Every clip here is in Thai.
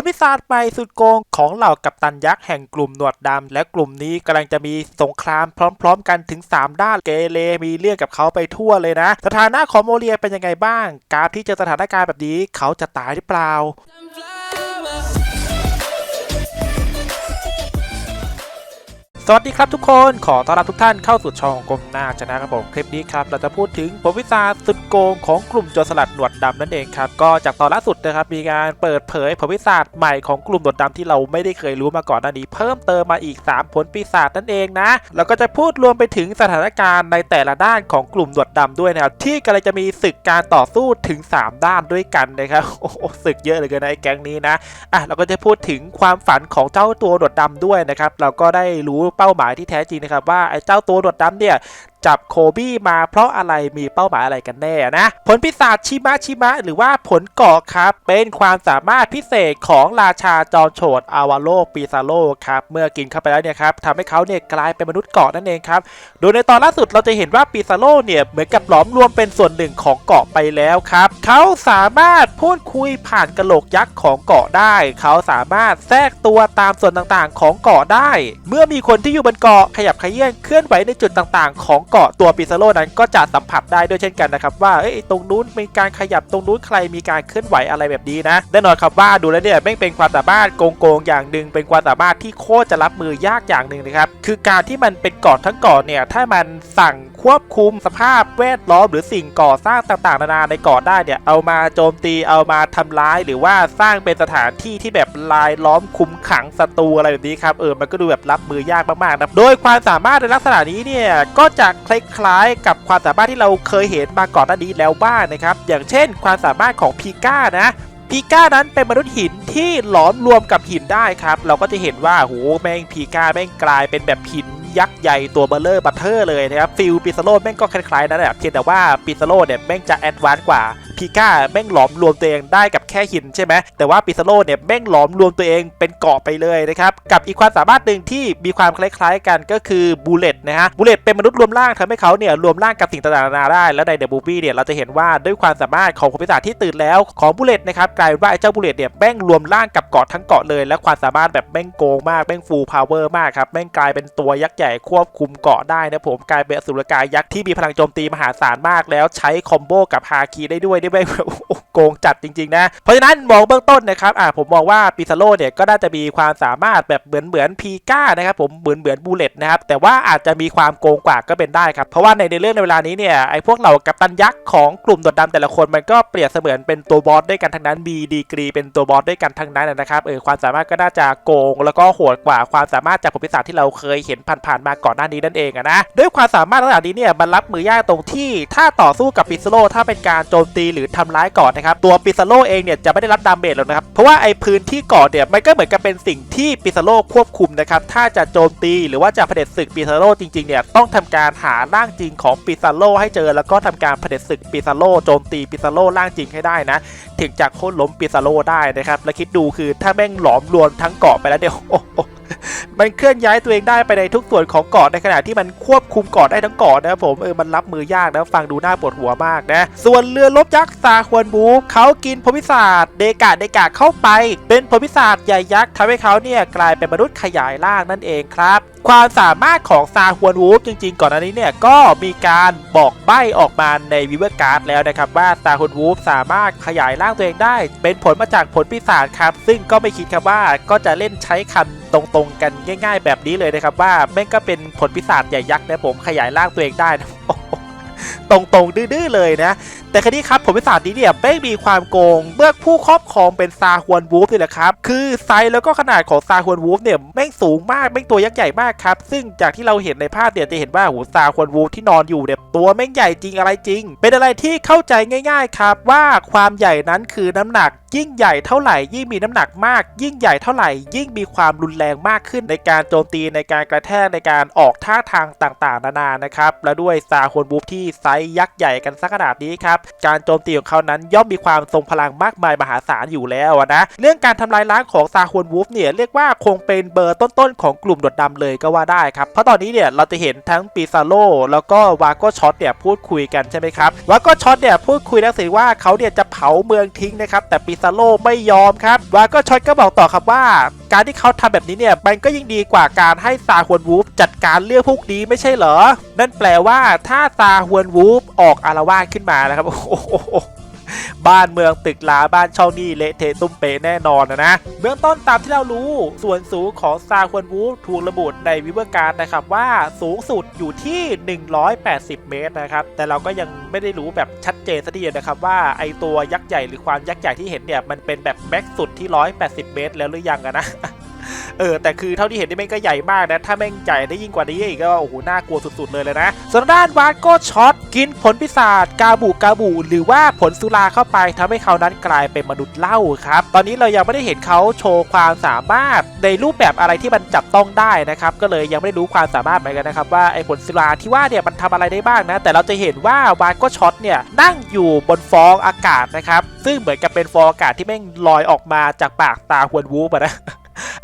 ลพิศาจใหม่สุดโกงของเหล่ากัปตันยักษ์แห่งกลุ่มหนวดดำและกลุ่มนี้กำลังจะมีสงครามพร้อม ๆ กันถึง 3 ด้านเกเรมีเรื่องกับเขาไปทั่วเลยนะ สถานะของโมเรียเป็นยังไงบ้าง การที่เจอสถานการณ์แบบนี้เขาจะตายหรือเปล่า สวัสดีครับทุกคนขอต้อนรับทุกท่านเข้าสู่ช่องกลมหน้าชนะครับผมคลิปนี้ครับเราจะพูดถึงผลวิชาสุดโกงของกลุ่มโจรสลัดหนวดดำนั่นเองครับก็จากตอนล่าสุดนะครับมีการเปิดเผยผลวิชาใหม่ของกลุ่มหนวดดำที่เราไม่ได้เคยรู้มาก่อนหน้านี้เพิ่มเติมมาอีก 3 ผลปีศาจนั่นเองนะแล้วก็จะพูดรวมไปถึงสถานการณ์ในแต่ละด้านของกลุ่มหนวดดำด้วยนะครับที่กำลังจะมีศึกการต่อสู้ถึง 3 ด้านด้วยกันนะครับโอ้โหศึกเยอะเหลยกันนะไอ้แก๊งนี้นะอะเราก็จะพูดถึงความฝันของเจ้าตัวหนวดดำด้วยนะครับเราก็ได้รู้เป้าหมายที่แท้จริงนะครับว่าไอ้เจ้าตัวหนวดดำเนี่ย จับโคบี้มาเพราะอะไรมีเป้าหมายอะไรกันแน่นะ ผลพิศาจชิมะชิมะหรือว่าผลเกาะครับ เป็นความสามารถพิเศษของราชาจอมโฉดอาวาโลปีซาโลครับ เมื่อกินเข้าไปแล้วเนี่ยครับทำให้เขาเนี่ยกลายเป็นมนุษย์เกาะนั่นเองครับ โดยในตอนล่าสุดเราจะเห็นว่าปีซาโลเนี่ยเหมือนกับหลอมรวมเป็นส่วนหนึ่งของเกาะไปแล้วครับเขาสามารถพูดคุยผ่านกระโหลกยักษ์ของเกาะได้ เขาสามารถแทรกตัวตามส่วนต่างๆ ของเกาะได้ เมื่อมีคนที่อยู่บนเกาะขยับขยื่นเคลื่อนไหวในจุดต่างๆ ของเกาะตัวปีซาโลนั้นก็จะสัมผัสได้ด้วยเช่นกันนะครับว่าเอ้ยตรงนู้นมีการขยับตรงนู้นใครมีการเคลื่อนไหวอะไรแบบนี้นะแน่นอนครับว่าดูแล้วเนี่ยแม่งเป็นความสามารถโกงๆอย่างหนึ่งเป็นความสามารถที่โคตรจะรับมือยากอย่างหนึ่งนะครับคือการที่มันเป็นเกาะทั้งเกาะเนี่ยถ้ามันสั่งควบคุมสภาพแวดล้อมหรือสิ่งก่อสร้างต่างๆ นานาในเกาะได้เนี่ยเอามาโจมตีเอามาทำร้ายหรือว่าสร้างเป็นสถานที่ที่แบบลายล้อมคุมขังศัตรูอะไรแบบนี้ครับเออมันก็ดูแบบรับมือยากมากๆนะโดยความสามารถในลักษณะนี้เนี่ยก็จะคล้ายๆ กับความสามารถที่เราเคยเห็นมาก่อนหน้านี้แล้วบ้างนะครับอย่างเช่น ความสามารถของพีก้านะพีก้านั้นเป็นมนุษย์หินที่หลอมรวมกับหินได้ครับ เราก็จะเห็นว่าโหแม่งพีก้าแม่งกลายเป็นแบบหิน ยักษ์ใหญ่ตัวเบลเลอร์บัตเทอร์เลยนะครับฟิลปิซาโลแม่งก็คล้ายๆนั่นแหละเพียงแต่ว่าปิซาโลเนี่ยแม่งจะแอดวานซ์กว่าพีก้าแม่งหลอมรวมตัวเองได้กับแค่หินใช่ไหมแต่ว่าปิซาโลเนี่ยแม่งหลอมรวมตัวเองเป็นเกาะไปเลยนะครับกับอีกความสามารถหนึ่งที่มีความคล้ายๆกันก็คือบูเลตนะฮะบูเลตเป็นมนุษย์รวมร่างทำให้เขาเนี่ยรวมร่างกับสิ่งต่างๆนานาได้ แล้วในเดอะบูบี้เนี่ยเราจะเห็นว่าด้วยความสามารถของคนพิศาจที่ตื่นแล้วของบูเลตนะครับกลายเป็นว่าไอ้เจ้าบูเลตเนี่ยแม่งรวมร่างกับเกาะทั้งเกาะเลย และความสามารถแบบแม่งโกงมากแม่งฟูลพาวเวอร์มากครับแม่งกลายเป็นตัวยักษ์ใหญ่ควบคุมเกาะได้นะผมกลายเป็นอสุรกายยักษ์ที่มีพลังโจมตีมหาศาลมากแล้วใช้คอมโบกับฮาคีได้ด้วยได้ไหมโกงจัดจริง ๆ นะ เพราะฉะนั้นมองเบื้องต้นนะครับอ่าผมมองว่าปิซาโลเนี่ยก็น่าจะมีความสามารถแบบเหมือนเหมือนพีก้านะครับผมเหมือนเหมือนบูเลตนะครับแต่ว่าอาจจะมีความโกงกว่าก็เป็นได้ครับเพราะว่าในในเรื่องในเวลานี้เนี่ยไอ้พวกเหล่ากัปตันยักษ์ของกลุ่มดดดำแต่ละคนมันก็เปรียบเสมือนเป็นตัวบอสด้วยกันทั้งนั้นมีดีกรีเป็นตัวบอสด้วยกันทั้งนั้นนะครับเออความสามารถก็น่าจะโกง แล้วก็โหดกว่าความสามารถจากผลพิศาจที่เราเคยเห็นผ่านๆมาก่อนหน้านี้นั่นเองนะด้วยความสามารถระดับนี้เนี่ยมันรับมือยากตรงที่ถ้าต่อสู้กับปิซาโลถ้าเป็นการโจมตีหรือทำร้ายก่อนนะครับตัวปิซาโลเองเนี่ยจะไม่ได้รับดาเมจหรอกนะครับเพราะว่าไอ้พื้นที่เกาะเนี่ยมันก็เหมือนกับเป็นสิ่งที่ปิซาโลควบคุมนะครับถ้าจะโจมตีหรือว่าจะเผด็จศึกปิซาโลจริงๆเนี่ยต้องทำการหาร่างจริงของปิซาโลให้เจอ แล้วก็ทำการเผด็จศึกปิซาโลโจมตีปิซาโลร่างจริงให้ได้นะถึงจะโค่นล้มปิซาโลได้นะครับแล้วคิดดูคือถ้าแม่งหลอมรวมทั้งเกาะไปแล้วเดี๋ยวโอ้ มันเคลื่อนย้ายตัวเองได้ไปในทุกส่วนของเกาะในขณะที่มันควบคุมเกาะได้ทั้งเกาะนะครับผมเออมันรับมือยากนะฟังดูน่าปวดหัวมากนะ ส่วนเรือลบยักษ์ซาควนบูเขากินพลพิศาจเดกาเดกาเข้าไป เป็นพลพิศาจใหญ่ยักษ์ทำให้เขาเนี่ยกลายเป็นมนุษย์ขยายร่างนั่นเองครับความสามารถของซาฮวนวูฟจริงๆ ก่อนอันนี้เนี่ยก็มีการบอกใบ้ออกมาในวิเวอร์การ์ดแล้วนะครับว่าซาฮวนวูฟสามารถขยายร่างตัวเองได้ เป็นผลมาจากผลพิศาจครับ ซึ่งก็ไม่คิดครับว่าก็จะเล่นใช้คำตรงๆกันง่ายๆแบบนี้เลยนะครับว่าแม่งก็เป็นผลพิศาจใหญ่ยักษ์นะผมขยายร่างตัวเองได้นะ ตรงๆ ดื้อๆเลยนะ แต่คราวนี้ครับผลพิศาจนี้เนี่ยไม่มีความโกง เมื่อผู้ครอบครองเป็นซาฮวนวูฟนี่แหละครับ คือไซส์แล้วก็ขนาดของซาฮวนวูฟเนี่ยแม่งสูงมากแม่งตัวยักษ์ใหญ่มากครับ ซึ่งจากที่เราเห็นในภาพเนี่ยจะเห็นว่าโหซาฮวนวูฟที่นอนอยู่เนี่ยตัวแม่งใหญ่จริงอะไรจริง เป็นอะไรที่เข้าใจง่าย ๆครับว่าความใหญ่นั้นคือน้ำหนักยิ่งใหญ่เท่าไหร่ยิ่งมีน้ำหนักมาก ยิ่งใหญ่เท่าไหร่ ยิ่งมีความรุนแรงมากขึ้นในการโจมตีในการกระแทกในการออกท่าทางต่างๆ นานานะครับและด้วยซาฮวนวูฟที่ไซส์ยักษ์ใหญ่กันสักขนาดนี้ครับการโจมตีของเขานั้นย่อมมีความทรงพลังมากมายมหาศาลอยู่แล้วนะเรื่องการทำลายล้างของซาฮวนวูฟเนี่ยเรียกว่าคงเป็นเบอร์ต้นๆของกลุ่มหนวดดำเลยก็ว่าได้ครับเพราะตอนนี้เนี่ยเราจะเห็นทั้งปีซาโลแล้วก็วาโก้ช็อตเนี่ยพูดคุยกันใช่ไหมครับวาโก้ช็อตเนี่ยพูดคุยแล้วสิว่าเขาเนี่ยจะเผาเมืองทิ้งนะครับแต่ปีซาโลไม่ยอมครับวาโก้ช็อตก็บอกต่อครับว่า การที่เขาทำแบบนี้เนี่ยมันก็ยิ่งดีกว่าการให้ซาฮวนวูฟจัดการเรื่องพวกนี้ไม่ใช่เหรอ นั่นแปลว่าถ้าซาฮวนวูฟออกอารวาสขึ้นมานะครับโอ้โหบ้านเมืองตึกลาบ้านช่องนี่เละเทะตุ้มเปะแน่นอนนะนะเบื้องต้นตามที่เรารู้ ส่วนสูงของซาฮวนวูฟถูกระบุในวิเวอร์การนะครับว่าสูงสุดอยู่ที่ 180 เมตรนะครับ แต่เราก็ยังไม่ได้รู้แบบชัดเจนสักทีเดียวนะครับว่าไอตัวยักษ์ใหญ่หรือความยักษ์ใหญ่ที่เห็นเนี่ยมันเป็นแบบแม็กซ์สุดที่ 180 เมตร แล้วหรือยังนะ เออแต่คือเท่าที่เห็นนี่แม่งก็ใหญ่มากนะ ถ้าแม่งใหญ่ได้ยิ่งกว่านี้อีกก็โอ้โหน่ากลัวสุดๆเลยเลยนะส่วนด้านวาโก้ช็อตกินผลพิศาจกาบูกาบูหรือว่าผลสุราเข้าไปทำให้เขานั้นกลายเป็นมนุษย์เหล้าครับ ตอนนี้เรายังไม่ได้เห็นเขาโชว์ความสามารถในรูปแบบอะไรที่มันจับต้องได้นะครับ ก็เลยยังไม่ได้รู้ความสามารถเหมือนกันนะครับว่าไอ้ผลสุราที่ว่าเนี่ยมันทำอะไรได้บ้างนะ แต่เราจะเห็นว่าวาโก้ช็อตเนี่ยนั่งอยู่บนฟองอากาศนะครับ ซึ่งเหมือนกับเป็นฟองอากาศที่แม่งลอยออกมาจากปากตาฮวนวูฟอะนะ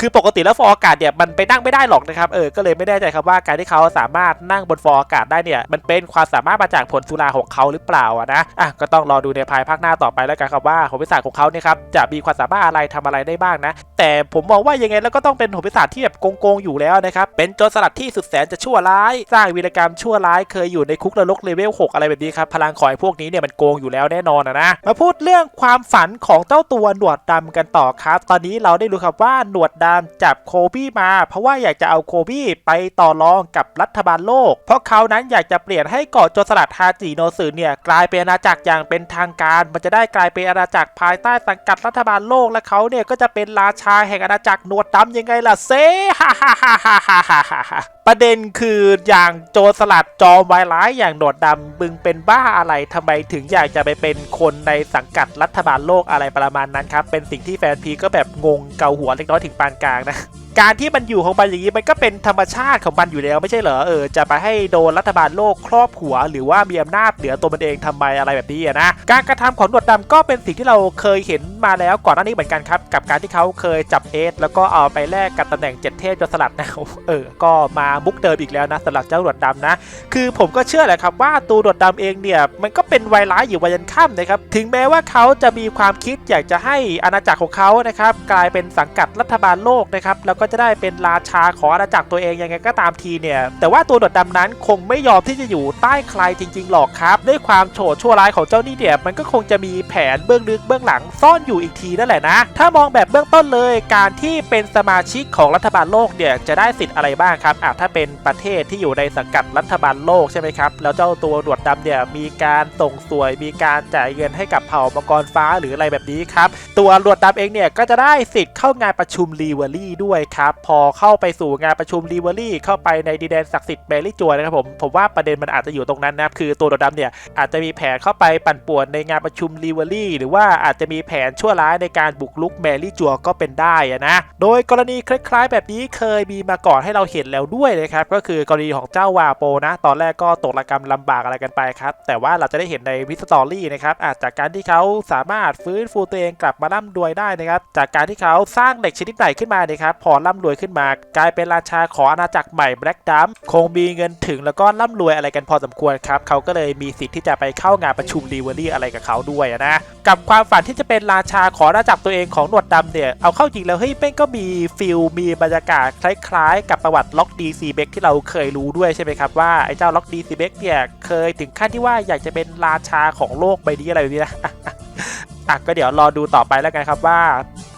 คือปกติแล้วฟองอากาศเนี่ยมันไปนั่งไม่ได้หรอกนะครับเออก็เลยไม่แน่ใจครับว่าการที่เขาสามารถนั่งบนฟองอากาศได้เนี่ยมันเป็นความสามารถมาจากผลสุราของเขาหรือเปล่าอะนะอะก็ต้องรอดูในภายภาคหน้าต่อไปแล้วกันครับว่าผลพิศาจของเขาเนี่ยครับจะมีความสามารถอะไรทำอะไรได้บ้างนะ แต่ผมมองว่ายังไงแล้วก็ต้องเป็นผลพิศาจที่แบบโกงๆอยู่แล้วนะครับเป็นโจรสลัดที่สุดแสนจะชั่วร้าย สร้างวีรกรรมชั่วร้ายเคยอยู่ในคุกนรกเลเวล6อะไรแบบนี้ครับพลังของไอ้พวกนี้เนี่ยมันโกงอยู่แล้วแน่นอนนะมาพูดเรื่องความฝันของเจ้าตัวหนวดดำกันต่อครับ ตอนนี้เราได้รู้ครับว่าหนวดดำจับโคบี้มา เพราะว่าอยากจะเอาโคบี้ไปต่อรองกับรัฐบาลโลก เพราะเขานั้นอยากจะเปลี่ยนให้เกาะโจรสลัดฮาจิโนสึเนี่ยกลายเป็นอาณาจักรอย่างเป็นทางการ มันจะได้กลายเป็นอาณาจักรภายใต้สังกัดรัฐบาลโลกและเขาเนี่ยก็จะเป็นราชาแห่งอาณาจักรหนวดดำยังไงล่ะเซ่ฮ่าฮ่าฮ่าฮ่าฮ่าฮ่าฮ่าประเด็นคืออย่างโจรสลัดจอมวายร้ายอย่างหนวดดำมึงเป็นบ้าอะไรทำไมถึงอยากจะไปเป็นคนในสังกัดรัฐบาลโลกอะไรประมาณนั้นครับเป็นสิ่งที่แฟนพีก็แบบงงเกาหัวเล็กน้อยถึงปานกลางนะ การที่มันอยู่ของมันอย่างนี้มันก็เป็นธรรมชาติของมันอยู่แล้วไม่ใช่เหรอเออจะไปให้โดนรัฐบาลโลกครอบหัว หรือว่ามีอำนาจเหนือตัวมันเองทำไมอะไรแบบนี้นะการกระทำของหนวดดำก็เป็นสิ่งที่เราเคยเห็นมาแล้วก่อนหน้านี้เหมือนกันครับ กับการที่เขาเคยจับเอสแล้วก็เอาไปแลกกับตำแหน่งเจ็ดเทพจนสลัดนะเออก็มามุกเดิมอีกแล้วนะสำหรับเจ้าหนวดดำนะ คือผมก็เชื่อแหละครับว่าตัวหนวดดำเองเนี่ยมันก็เป็นไวร้ายอยู่วันยันค่ำนะครับถึงแม้ว่าเขาจะมีความคิดอยากจะให้อาณาจักรของเขานะครับกลายเป็นสังกัดรัฐบาลโลกนะครับแล้วก็จะได้เป็นราชาของอาณาจักรตัวเองยังไงก็ตามทีเนี่ย แต่ว่าตัวหนวดดำนั้นคงไม่ยอมที่จะอยู่ใต้ใครจริง ๆ หรอกครับ ด้วยความโฉดชั่วร้ายของเจ้านี่เนี่ยมันก็คงจะมีแผนเบื้องลึกเบื้องหลังซ่อนอยู่อีกทีนั่นแหละนะ ถ้ามองแบบเบื้องต้นเลยการที่เป็นสมาชิกของรัฐบาลโลกเนี่ยจะได้สิทธิ์อะไรบ้างครับอะถ้าเป็นประเทศที่อยู่ในสังกัดรัฐบาลโลกใช่ไหมครับแล้วเจ้าตัวหนวดดำเนี่ยมีการส่งสวย มีการจ่ายเงินให้กับเผ่ามังกรฟ้าหรืออะไรแบบนี้ครับตัวหนวดดำเองเนี่ยก็จะได้สิทธิ์เข้างานประชุมรีเวอรี่ด้วยครับ พอเข้าไปสู่งานประชุมรีเวอรี่เข้าไปในดินแดนศักดิ์สิทธิ์เมลิจัวนะครับผม ผมว่าประเด็นมันอาจจะอยู่ตรงนั้นนะครับ คือตัวหนวดดำเนี่ยอาจจะมีแผนเข้าไปปั่นป่วนในงานประชุมรีเวอรี่หรือว่าอาจจะมีแผนชั่วร้ายในการบุกลุกแมรี่จัวก็เป็นได้นะ โดยกรณีคล้ายๆ แบบนี้เคยมีมาก่อนให้เราเห็นแล้วด้วยนะครับ ก็คือกรณีของเจ้าวาโปนะ ตอนแรกก็ตกระกรรมลำบากอะไรกันไปครับ แต่ว่าเราจะได้เห็นในวิสตอรี่นะครับอาจจากการที่เขาสามารถฟื้นฟูตัวเองกลับมาร่ำรวยได้นะครับ จากการที่เขาสร้างเด็กชนิดใหม่ขึ้นมานะครับพอร่ำรวยขึ้นมา กลายเป็นราชาของอาณาจักรใหม่แบล็กดัมคงมีเงินถึงแล้วก็ร่ำรวยอะไรกันพอสมควรครับ เขาก็เลยมีสิทธิ์ที่จะไปเข้างานประชุมรีเวอรี่อะไรกับเขาด้วยนะ กับความฝันที่จะเป็นราชาของอาณาจักรตัวเองของหนวดดำเนี่ย เอาเข้าจริงแล้วเฮ้ยแม่งก็มีฟิลมีบรรยากาศคล้ายๆ กับประวัติล็อกดีซีเบกที่เราเคยรู้ด้วยใช่ไหมครับว่าไอ้เจ้าล็อกดีซีเบกเนี่ยเคยถึงขั้นที่ว่าอยากจะเป็นราชาของโลกใบนี้อะไรแบบนี้นะ อะก็เดี๋ยวรอดูต่อไปแล้วกันครับว่า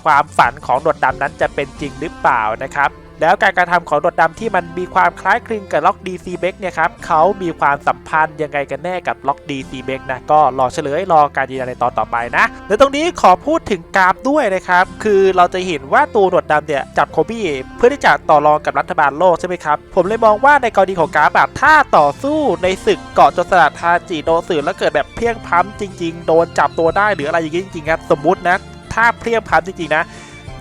ความฝันของหนวดดำนั้นจะเป็นจริงหรือเปล่านะครับ แล้วการกระทำของหนวดดำที่มันมีความคล้ายคลึงกับล็อกดีซีเบกเนี่ยครับเขามีความสัมพันธ์ยังไงกันแน่กับล็อกดีซีเบกนะก็รอเฉลยรอการยืนยันในตอนต่อไปนะแล้วตรงนี้ขอพูดถึงกราฟด้วยนะครับคือเราจะเห็นว่าตัวหนวดดำเนี่ยจับโคบี้เพื่อที่จะต่อรองกับรัฐบาลโลกใช่ไหมครับผมเลยมองว่าในกรณีของกราฟอะถ้าต่อสู้ในศึกเกาะโจรสลัดทาจิโดนสื่อแล้วเกิดแบบเพี้ยงพ้ำจริง ๆ โดนจับตัวได้หรืออะไรอย่างนี้จริงๆครับสมมุตินะถ้าเพลียงพ้ำจริงๆนะ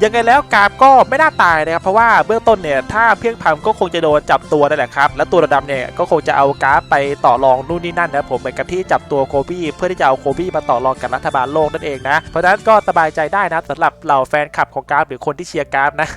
ยังไงแล้วกาบก็ไม่น่าตายนะครับ เพราะว่าเบื้องต้นเนี่ยถ้าเพียงพำก็คงจะโดนจับตัวนั่นแหละครับ และตัวดำๆเนี่ยก็คงจะเอากาบไปต่อรองนู่นนี่นั่นนะผมเหมือนกับที่จับตัวโคบี้เพื่อที่จะเอาโคบี้มาต่อรองกับรัฐบาลโลกนั่นเองนะ เพราะฉะนั้นก็สบายใจได้นะสำหรับเหล่าแฟนคลับของกาบหรือคนที่เชียร์กาบนะ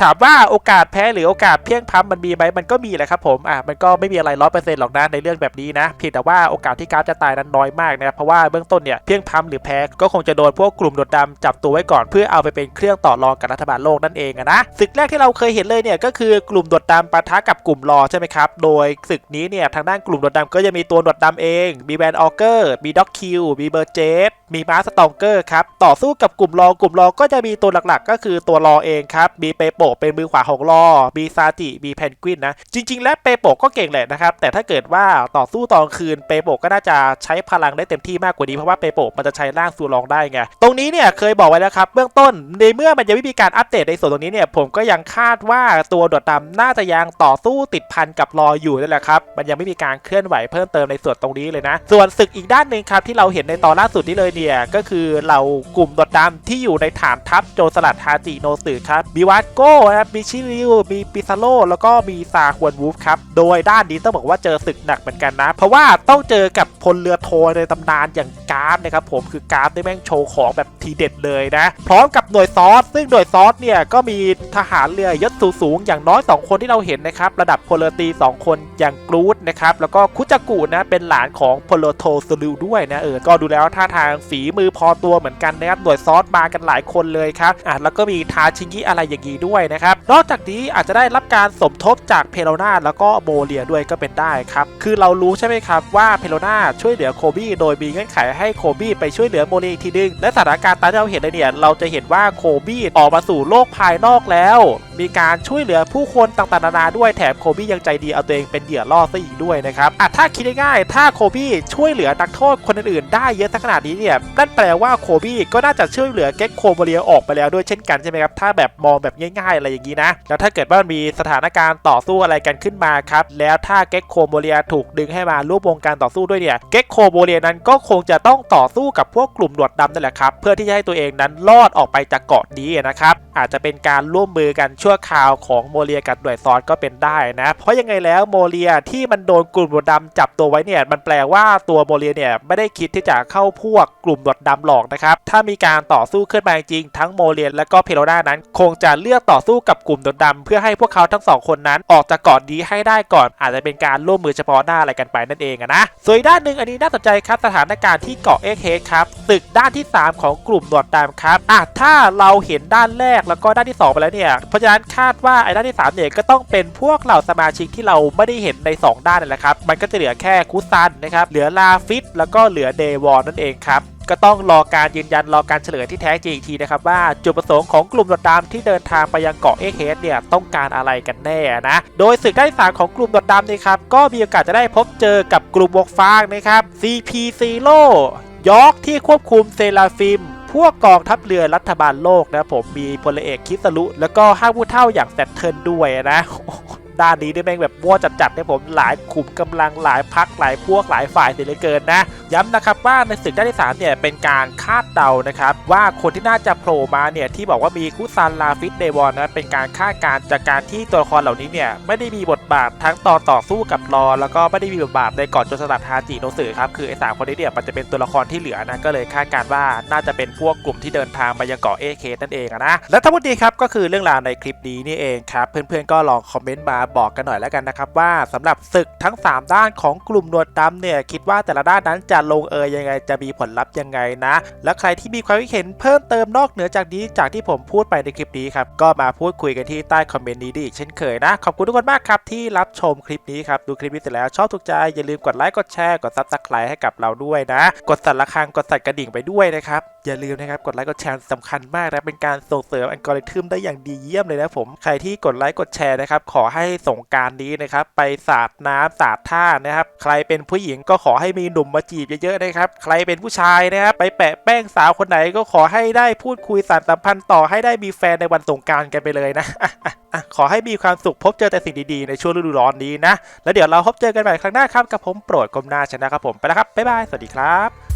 ถามว่าโอกาสแพ้หรือโอกาสเพียงพำมันมีไหมมันก็มีแหละครับผมอะมันก็ไม่มีอะไรร้อยเปอร์เซ็นต์หรอกนะในเรื่องแบบนี้นะเพียงแต่ว่าโอกาสที่กราฟจะตายนั้นน้อยมากนะเพราะว่าเบื้องต้นเนี่ยเพียงพำหรือแพ้ก็คงจะโดนพวกกลุ่มโดดดำจับตัวไว้ก่อนเพื่อเอาไปเป็นเครื่องต่อรองกับรัฐบาลโลกนั่นเองนะศึกแรกที่เราเคยเห็นเลยเนี่ยก็คือกลุ่มโดดดำปะทะกับกลุ่มรอใช่ไหมครับโดยศึกนี้เนี่ยทางด้านกลุ่มโดดดำก็จะมีตัวโดดดำเองมีแวนออเกอร์มีด็อกคิวมีเบอร์เจสมีมาสตองเกอร์ครับต่อสู้กับกลุ่มรอกลุ่มรอก็จะมีตัวหลักๆ ก็คือตัวรอเองครับมีเปโปเป็นมือขวาของรอมีซาจิมีแพนกวินนะ จริง ๆ แล้วเปโปก็เก่งแหละนะครับ แต่ถ้าเกิดว่าต่อสู้ตอนคืนเปโปก็น่าจะใช้พลังได้เต็มที่มากกว่านี้เพราะว่าเปโปมันจะใช้ร่างซูรองได้ไง ตรงนี้เนี่ยเคยบอกไว้แล้วครับเบื้องต้นในเมื่อมันยังไม่มีการอัปเดตในส่วนตรงนี้เนี่ยผมก็ยังคาดว่าตัวดอดดำน่าจะยังต่อสู้ติดพันกับรออยู่นั่นแหละครับมันยังไม่มีการเคลื่อนไหวเพิ่มเติมในส่วนตรงนี้เลยนะ ส่วนศึกอีกด้านหนึ่งครับที่เราเห็นในตอนล่าสุดนี้เลยเนี่ยก็คือเรากลุ่มดดดำที่อยู่ในฐานทัพโจสลัดฮาจิโนสึครับมีวัตโก้นะครับมีชิริวมีปิซาโลแล้วก็มีซาควนวูฟครับ โดยด้านนี้ต้องบอกว่าเจอศึกหนักเหมือนกันนะ เพราะว่าต้องเจอกับพลเรือโทในตำนานอย่างกราฟนะครับผมคือกราฟได้แม่งโชว์ของแบบทีเด็ดเลยนะ พร้อมกับหน่วยซอส ซึ่งหน่วยซอสเนี่ยก็มีทหารเรือยศสูงๆอย่างน้อย 2 คนที่เราเห็นนะครับระดับพลเรือตรี2 คนอย่างกรูดนะครับแล้วก็คุจักุนะเป็นหลานของพลเรือโทสลิวด้วยนะเออก็ดูแล้วท่าทางฝีมือพอตัวเหมือนกันนะครับหน่วยซอสมากันหลายคนเลยครับอะแล้วก็มีทาชิงิอะไรอย่างนี้ด้วยนะครับ นอกจากนี้อาจจะได้รับการสมทบจากเพโลนาแล้วก็โบเลียด้วยก็เป็นได้ครับ คือเรารู้ใช่ไหมครับว่าเพโลนาช่วยเหลือโคบี้โดยมีเงื่อนไขให้โคบี้ไปช่วยเหลือโมเลียอีกทีนึงและสถานการณ์ตามที่เราเห็นเลยเนี่ยเราจะเห็นว่าโคบี้ออกมาสู่โลกภายนอกแล้ว มีการช่วยเหลือผู้คนต่างๆนานาด้วยแถมโคบี้ยังใจดีเอาตัวเองเป็นเหยื่อล่อซะอีกด้วยนะครับอะถ้าคิดง่ายๆถ้าโคบี้ช่วยเหลือนักโทษคนอื่นๆได้เยอะสักขนาดนี้เนี่ยนั่นแปลว่าโคบี้ก็น่าจะช่วยเหลือเก็กโคโมเลียออกไปแล้วด้วยเช่นกันใช่ไหมครับถ้าแบบมองแบบง่ายๆอะไรอย่างนี้นะแล้วถ้าเกิดว่ามันมีสถานการณ์ต่อสู้อะไรกันขึ้นมาครับแล้วถ้าเก็กโคโมเลียถูกดึงให้มาร่วมวงการต่อสู้ด้วยเนี่ยเก็กโคโมเลียนั้นก็คงจะต้องต่อสู้กับพวกกลุ่มหนวดดำนั่นแหละครับเพื่อที่จะให้ตัวเองนั้นรอดออกไปจากเกาะนี้นะครับอาจจะเป็นการร่วมมือกันช่วคราวของโมเลียกับหน่วยซอสก็เป็นได้นะ เพราะยังไงแล้วโมเลียที่มันโดนกลุ่มหนวดดำจับตัวไว้เนี่ยมันแปลว่าตัวโมเลียเนี่ยไม่ได้คิดที่จะเข้าพวกกลุ่มหนวดดำหรอกนะครับถ้ามีการต่อสู้ขึ้นมาจริงทั้งโมเลียและก็เพโลนานั้น คงจะเลือกต่อสู้กับกลุ่มหนวดดำเพื่อให้พวกเขาทั้งสองคนนั้น ออกจากเกาะนี้ให้ได้ก่อน อาจจะเป็นการร่วมมือเฉพาะหน้าอะไรกันไปนั่นเองนะส่วนด้านหนึ่งอันนี้น่าสนใจครับสถานการณ์ที่เกาะเอ็กเฮดครับศึกด้านที่ 3 ของกลุ่มหนวดดำครับอะถ้าเราเห็นด้านแรกแล้วก็ด้านที่2ไปแล้วเนี่ยเพราะฉะนั้นคาดว่าไอ้ด้านที่3เนี่ยก็ต้องเป็นพวกเหล่าสมาชิกที่เราไม่ได้เห็นใน 2 ด้านนั่นแหละครับ มันก็จะเหลือแค่คุซันนะครับ เหลือลาฟิตแล้วก็เหลือเดวอนนั่นเองครับก็ต้องรอการยืนยันรอการเฉลยที่แท้จริงทีนะครับว่าจุดประสงค์ของกลุ่มดอดดำที่เดินทางไปยังเกาะเอเฮดเนี่ยต้องการอะไรกันแน่นะ โดยศึกด้านที่สามของกลุ่มดอดดำนี่ครับก็มีโอกาสจะได้พบเจอกับกลุ่มวกฟางนะครับ CP Zero ยอกที่ควบคุมเซราฟิม พวกกองทัพเรือรัฐบาลโลกนะผมมีพลเอกคิสรุ แล้วก็ห้าผู้เท่าอย่างแซตเทิร์นด้วยนะด้านนี้ได้แม่งแบบวัวจัดๆเนี่ยผมหลายขุมกำลังหลายพักหลายพวกหลายฝ่ายเสียเหลือเกินนะ ย้ำนะครับว่าในศึกด้านที่สามเนี่ยเป็นการคาดเดานะครับว่าคนที่น่าจะโผล่มาเนี่ยที่บอกว่ามีคุซันลาฟิตเดวอนนะเป็นการคาดการจากการที่ตัวละครเหล่านี้เนี่ยไม่ได้มีบทบาททั้งตอนต่อสู้กับรอ แล้วก็ไม่ได้มีบทบาทในก่อนจรสลัดฮาจิโนสึครับคือไอ้สามคนนี้เนี่ยมันจะเป็นตัวละครที่เหลือนะก็เลยคาดการว่าน่าจะเป็นพวกกลุ่มที่เดินทางไปยังเกาะเอเคนั่นเองนะและทั้งหมดนี้ครับก็คือเรื่องราวในคลิปนี้นี่เองครับเพื่อนๆก็ลองคอมเมนต์มาบอกกันหน่อยแล้วกันนะครับว่าสำหรับศึกทั้ง 3 ด้านของกลุ่มหนวดดำเนี่ยคิดว่าแต่ละด้านนั้นจะลงเอยยังไง จะมีผลลัพธ์ยังไงนะ และใครที่มีความคิดเห็นเพิ่มเติมนอกเหนือจากนี้จากที่ผมพูดไปในคลิปนี้ครับก็มาพูดคุยกันที่ใต้คอมเมนต์นี้ดีอีกเช่นเคยนะ ขอบคุณทุกคนมากครับที่รับชมคลิปนี้ครับดูคลิปนี้เสร็จแล้วชอบถูกใจอย่าลืมกดไลค์กดแชร์กดซับสไครต์ให้กับเราด้วยนะ กดสั่นระฆังกดสั่นกระดิ่งไปด้วยนะครับอย่าลืมนะครับกดไลค์กดแชร์สำคัญมากนะเป็นการส่งเสริมอัลกอริทึมได้อย่างดีเยี่ยมเลยนะผมใครที่กดไลค์กดแชร์นะครับขอให้สงการนี้นะครับไปสาดน้ำสาดท่านะครับใครเป็นผู้หญิงก็ขอให้มีหนุ่มมาจีบเยอะๆนะครับ ใครเป็นผู้ชายนะครับไปแปะแป้งสาวคนไหนก็ขอให้ได้พูดคุยสานสัมพันธ์ต่อให้ได้มีแฟนในวันสงกรารกันไปเลยนะขอให้มีความสุขพบเจอแต่สิ่งดีๆในช่วงฤดูร้อนนี้นะ แล้วเดี๋ยวเราพบเจอกันใหม่ครั้งหน้าครับกับผมโปรดกลมนาชนะครับผมไปแล้วครับบ๊ายบายสวัสดีครับ